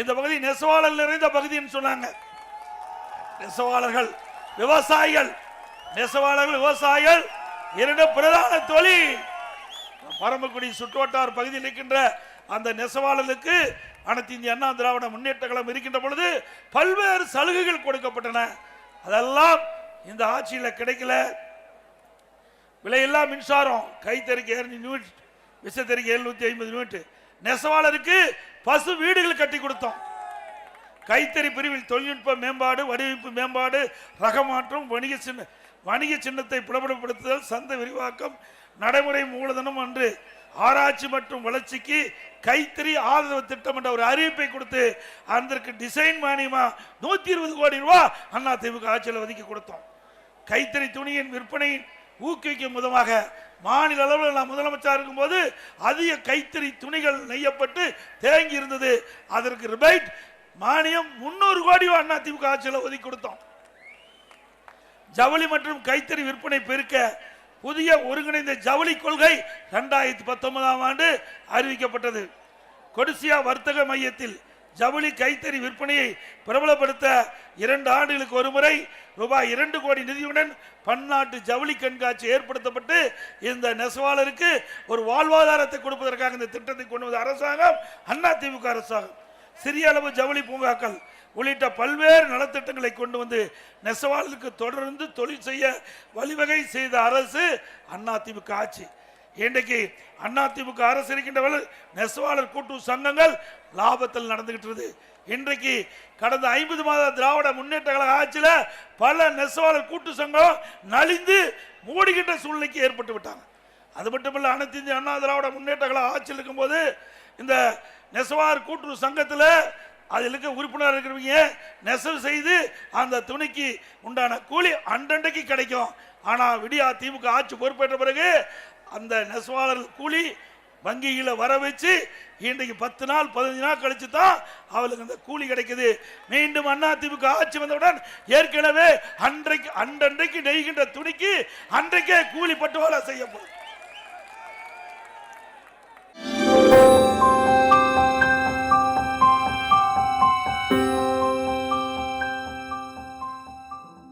இந்த பகுதி நெசவாளர் நிறைந்த பகுதின்னு சொன்னாங்க. நெசவாளர்கள் விவசாயிகள். நெசவாளர்கள் விவசாயிகள் இரண்டு பிரதான தொழில். பரமக்குடி சுற்றுவட்டார் பகுதியில் இருக்கின்ற அந்த நெசவாளர்களுக்கு அனைத்து இந்திய அண்ணா திராவிட முன்னேற்ற கழகம் இருக்கின்ற பொழுது பல்வேறு சலுகைகள் கொடுக்கப்பட்டன. அதெல்லாம் இந்த ஆட்சியில் கிடைக்கல. விலையில்லா மின்சாரம் கைத்தறிக்கை இரநூறு யூனிட் விசத்தறிக்கு எழுநூத்தி ஐம்பது யூனிட் நெசவாளருக்கு பசு வீடுகள் கட்டி கொடுத்தோம். கைத்தறி பிரிவில் தொழில்நுட்ப மேம்பாடு வடிவமைப்பு மேம்பாடு ரகமாற்றம் வணிக சின்ன வணிக சின்னத்தை புலப்படப்படுத்துதல் சந்தை விரிவாக்கம் நடைமுறை மூலதனம் என்று ஆராய்ச்சி மற்றும் வளர்ச்சிக்கு கைத்தறி ஆதரவு திட்டம் என்ற ஒரு அறிவிப்பை கொடுத்து அதற்கு டிசைன் மானியமா நூத்தி இருபது கோடி ரூபாய் அண்ணா திமுக ஆட்சியில் ஒதுக்கி கொடுத்தோம். கைத்தறி துணியின் விற்பனை ஊக்குவிக்கும் விதமாக மாநில அளவில் நான் முதலமைச்சர் இருக்கும்போது அதிக கைத்தறி துணிகள் நெய்யப்பட்டு தேங்கி இருந்தது. அதற்கு ரிபைட் மானியம் முன்னூறு கோடி அண்ணா திமுக ஆட்சியில் ஒதுக்கி கொடுத்தோம். ஜவுளி மற்றும் கைத்தறி விற்பனை பெருக்க புதிய ஒருங்கிணைந்த ஜவுளி கொள்கை ரெண்டாயிரத்தி பத்தொன்பதாம் ஆண்டு அறிவிக்கப்பட்டது. கொடிசியா வர்த்தக மையத்தில் ஜவுளி கைத்தறி விற்பனையை பிரபலப்படுத்த இரண்டு ஆண்டுகளுக்கு ஒருமுறை ரூபாய் இரண்டு கோடி நிதியுடன் பன்னாட்டு ஜவுளி கண்காட்சி ஏற்படுத்தப்பட்டு இந்த நெசவாளருக்கு ஒரு வாழ்வாதாரத்தை கொடுப்பதற்காக இந்த திட்டத்தை கொண்டு வந்த அரசாங்கம் அண்ணா திமுக அரசாங்கம். சிறிய அளவு ஜவுளி பூங்காக்கள் உள்ளிட்ட பல்வேறு நலத்திட்டங்களை கொண்டு வந்து நெசவாளருக்கு தொடர்ந்து தொழில் செய்ய வழிவகை செய்த அரசு அதிமுக ஆட்சி. இன்றைக்கு அதிமுக அரசு இருக்கின்ற நெசவாளர் கூட்டு சங்கங்கள் லாபத்தில் நடந்துகிட்டு இன்றைக்கு கடந்த ஐம்பது மாத திராவிட முன்னேற்ற கழக ஆட்சியில் பல நெசவாளர் கூட்டு சங்கம் நலிந்து மூடுகின்ற சூழ்நிலைக்கு ஏற்பட்டு விட்டாங்க. அது மட்டுமல்ல அனைத்து இந்திய அண்ணா திராவிட முன்னேற்ற கழக ஆட்சியில் இருக்கும்போது இந்த நெசவார் கூட்டுறவு சங்கத்தில் அதில் இருக்க உறுப்பினர் இருக்கிறவங்க நெசவு செய்து அந்த துணிக்கு உண்டான கூலி அண்டண்டைக்கு கிடைக்கும். ஆனால் விடியா திமுக ஆட்சி பொறுப்பேற்ற பிறகு அந்த நெசவாளர் கூலி வங்கியில வர வச்சு இன்றைக்கு பத்து நாள் பதினஞ்சு நாள் கழிச்சு தான் அவளுக்கு அந்த கூலி கிடைக்குது. மீண்டும் அண்ணா திமுக ஆட்சி வந்தவுடன் ஏற்கனவே அன்றைக்கு அன்றன்றைக்கு நெய்கின்ற துணிக்கு அன்றைக்கே கூலி பட்டுவாடா செய்யப்படும்.